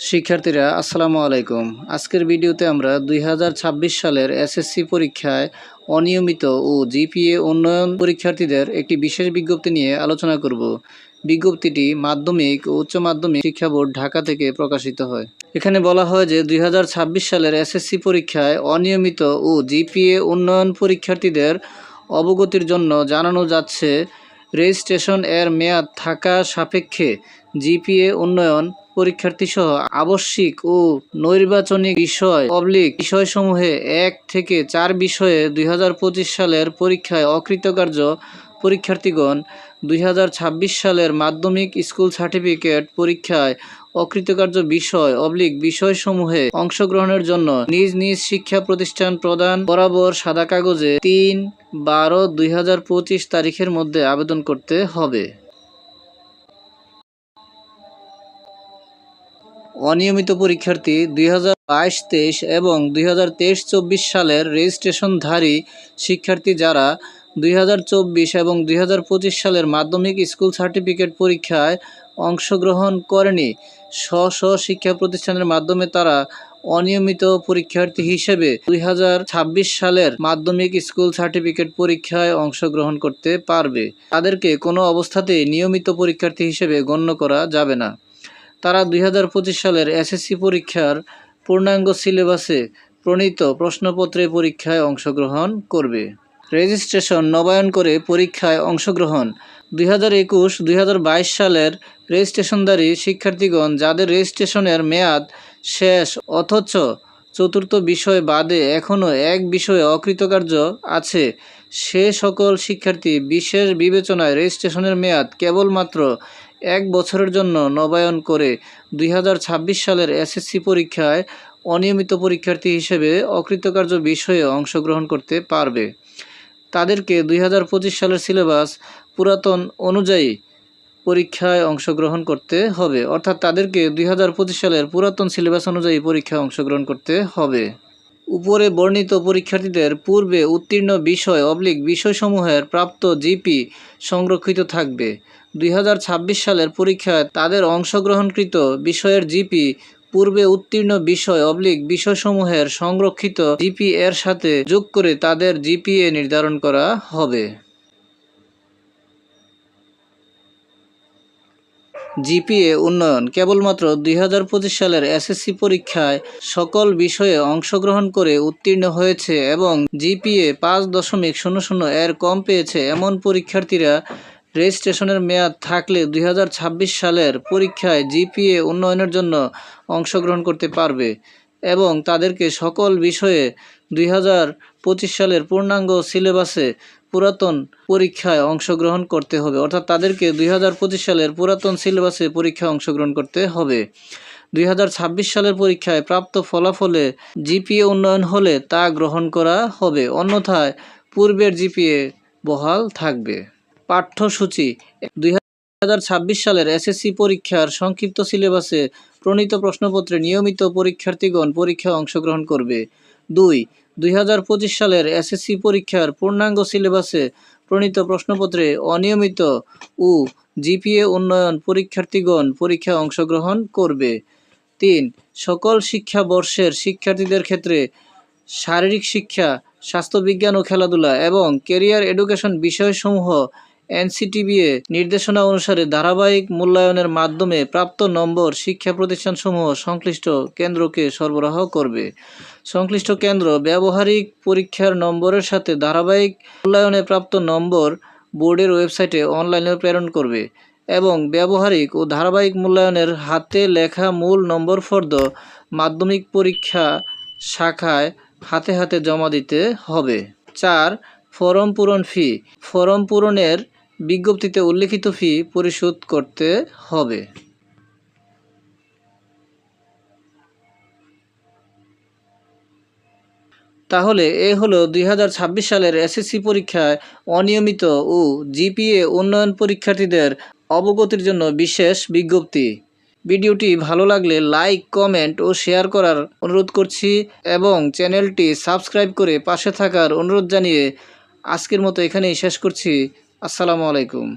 শিক্ষার্থীরা, আসসালামু আলাইকুম। আজকের ভিডিওতে আমরা দুই হাজার ছাব্বিশ সালের এসএসসি পরীক্ষায় অনিয়মিত ও জিপিএ উন্নয়ন পরীক্ষার্থীদের একটি বিশেষ বিজ্ঞপ্তি নিয়ে আলোচনা করব। বিজ্ঞপ্তিটি মাধ্যমিক ও উচ্চ মাধ্যমিক শিক্ষা বোর্ড ঢাকা থেকে প্রকাশিত হয়। এখানে বলা হয় যে দুই হাজার ছাব্বিশ সালের এসএসসি পরীক্ষায় অনিয়মিত ও জিপিএ উন্নয়ন পরীক্ষার্থীদের অবগতির জন্য জানানো যাচ্ছে রেজিস্ট্রেশন এর মেয়াদ থাকা সাপেক্ষে জিপিএ উন্নয়ন পরীক্ষার্থী সহ আবশ্যিক ও নৈর্বাচনিক বিষয় পাবলিক বিষয়সমূহে এক থেকে চার বিষয়ে দুই হাজার পঁচিশ সালের পরীক্ষায় অকৃতকার্য পরীক্ষার্থীগণ দুই হাজার ছাব্বিশ সালের মাধ্যমিক স্কুল সার্টিফিকেট পরীক্ষায় অকৃতকার্য বিষয় অবলিক বিষয়সমূহে অংশগ্রহণের জন্য নিজ নিজ শিক্ষা প্রতিষ্ঠান প্রদান বরাবর সাদা কাগজে তিন বারো দুই তারিখের মধ্যে আবেদন করতে হবে। অনিয়মিত পরীক্ষার্থী দুই হাজার বাইশ তেইশ এবং দুই হাজার তেইশ চব্বিশ সালের রেজিস্ট্রেশনধারী শিক্ষার্থী যারা দুই হাজার চব্বিশ এবং দুই হাজার পঁচিশ সালের মাধ্যমিক স্কুল সার্টিফিকেট পরীক্ষায় অংশগ্রহণ করেনি। স্ব স্ব শিক্ষা প্রতিষ্ঠানের মাধ্যমে তারা অনিয়মিত পরীক্ষার্থী হিসেবে দুই হাজার ছাব্বিশ সালের মাধ্যমিক স্কুল সার্টিফিকেট পরীক্ষায় অংশগ্রহণ করতে পারবে। তাদেরকে কোনো অবস্থাতেই নিয়মিত পরীক্ষার্থী হিসেবে গণ্য করা যাবে না। তারা দুই হাজার পঁচিশ সালের এসএসসি পরীক্ষার পূর্ণাঙ্গ সিলেবাসে প্রণীত প্রশ্নপত্রে পরীক্ষায় অংশগ্রহণ করবে। রেজিস্ট্রেশন নবায়ন করে পরীক্ষায় অংশগ্রহণ দুই হাজার একুশ, দুই সালের রেজিস্ট্রেশনধারী শিক্ষার্থীগণ যাদের রেজিস্ট্রেশনের মেয়াদ শেষ অথচ চতুর্থ বিষয় বাদে এখনও এক বিষয়ে অকৃতকার্য আছে, সে সকল শিক্ষার্থী বিশেষ বিবেচনায় রেজিস্ট্রেশনের মেয়াদ কেবলমাত্র এক বছরের জন্য নবায়ন করে দুই হাজার ছাব্বিশ সালের এসএসসি পরীক্ষায় অনিয়মিত পরীক্ষার্থী হিসেবে অকৃতকার্য বিষয়ে অংশগ্রহণ করতে পারবে। তাদেরকে দুই হাজার পঁচিশ সালের সিলেবাস পুরাতন অনুযায়ী পরীক্ষায় অংশগ্রহণ করতে হবে। অর্থাৎ তাদেরকে দুই হাজার পঁচিশ সালের পুরাতন সিলেবাস অনুযায়ী পরীক্ষায় অংশগ্রহণ করতে হবে। উপরে বর্ণিত পরীক্ষার্থীদের পূর্বে উত্তীর্ণ বিষয় অবলিক বিষয়সমূহের প্রাপ্ত জিপি সংরক্ষিত থাকবে। দুই হাজার ছাব্বিশ সালের পরীক্ষায় তাদের অংশগ্রহণকৃত বিষয়ের জিপি, পূর্বে উত্তীর্ণ বিষয় অবলিক বিষয়সমূহের সংরক্ষিত জিপি এর সাথে যোগ করে তাদের জিপিএ নির্ধারণ করা হবে। জিপিএ উন্নয়ন কেবলমাত্র দুই হাজার পঁচিশ সালের এসএসসি পরীক্ষায় সকল বিষয়ে অংশগ্রহণ করে উত্তীর্ণ হয়েছে এবং জিপিএ পাঁচ দশমিক শূন্য শূন্য এর কম পেয়েছে এমন পরীক্ষার্থীরা রেজিস্ট্রেশনের মেয়াদ থাকলে দুই হাজার ছাব্বিশ সালের পরীক্ষায় জিপিএ উন্নয়নের জন্য অংশগ্রহণ করতে পারবে এবং তাদেরকে সকল বিষয়ে দুই হাজার পঁচিশ সালের পূর্ণাঙ্গ সিলেবাসে পুরাতন পরীক্ষায় অংশগ্রহণ করতে হবে। অর্থাৎ তাদেরকে দুই হাজার পঁচিশ সালের পুরাতন সিলেবাসে পরীক্ষায় অংশগ্রহণ করতে হবে। দুই হাজার ছাব্বিশ সালের পরীক্ষায় প্রাপ্ত ফলাফলে জিপিএ উন্নয়ন হলে তা গ্রহণ করা হবে। অন্যথায় পূর্বের জিপিএ বহাল থাকবে। পাঠ্যসূচি। দুই হাজার ছাব্বিশ সালের এসএসসি পরীক্ষার সংক্ষিপ্ত সিলেবাসে প্রণীত প্রশ্নপত্রে নিয়মিত পরীক্ষার্থীগণ পরীক্ষায় অংশগ্রহণ করবে। দুই দু হাজার পঁচিশ সালের এসএসসি পরীক্ষার পূর্ণাঙ্গ সিলেবাসে প্রণীত প্রশ্নপত্রে অনিয়মিত ও জিপিএ উন্নয়ন পরীক্ষার্থীগণ পরীক্ষায় অংশগ্রহণ করবে। তিন, সকল শিক্ষা বর্ষের শিক্ষার্থীদের ক্ষেত্রে শারীরিক শিক্ষা, স্বাস্থ্যবিজ্ঞান ও খেলাধুলা এবং কেরিয়ার এডুকেশন বিষয়সমূহ এনসিটিবিএ নির্দেশনা অনুসারে ধারাবাহিক মূল্যায়নের মাধ্যমে প্রাপ্ত নম্বর শিক্ষা প্রতিষ্ঠানসমূহ সংশ্লিষ্ট কেন্দ্রকে সরবরাহ করবে। সংশ্লিষ্ট কেন্দ্র ব্যবহারিক পরীক্ষার নম্বরের সাথে ধারাবাহিক মূল্যায়নে প্রাপ্ত নম্বর বোর্ডের ওয়েবসাইটে অনলাইনে প্রেরণ করবে এবং ব্যবহারিক ও ধারাবাহিক মূল্যায়নের হাতে লেখা মূল নম্বর ফর্দ মাধ্যমিক পরীক্ষা শাখায় হাতে হাতে জমা দিতে হবে। চার, ফরম পূরণ ফি। ফরম পূরণের বিজ্ঞপ্তিতে উল্লেখিত ফি পরিশোধ করতে হবে। তাহলে এ হলো দুই হাজার ছাব্বিশ সালের এসএসসি পরীক্ষায় অনিয়মিত ও জিপিএ উন্নয়ন পরীক্ষার্থীদের অবগতির জন্য বিশেষ বিজ্ঞপ্তি। ভিডিওটি ভালো লাগলে লাইক, কমেন্ট ও শেয়ার করার অনুরোধ করছি এবং চ্যানেলটি সাবস্ক্রাইব করে পাশে থাকার অনুরোধ জানিয়ে আজকের মতো এখানেই শেষ করছি। আসসালামু আলাইকুম।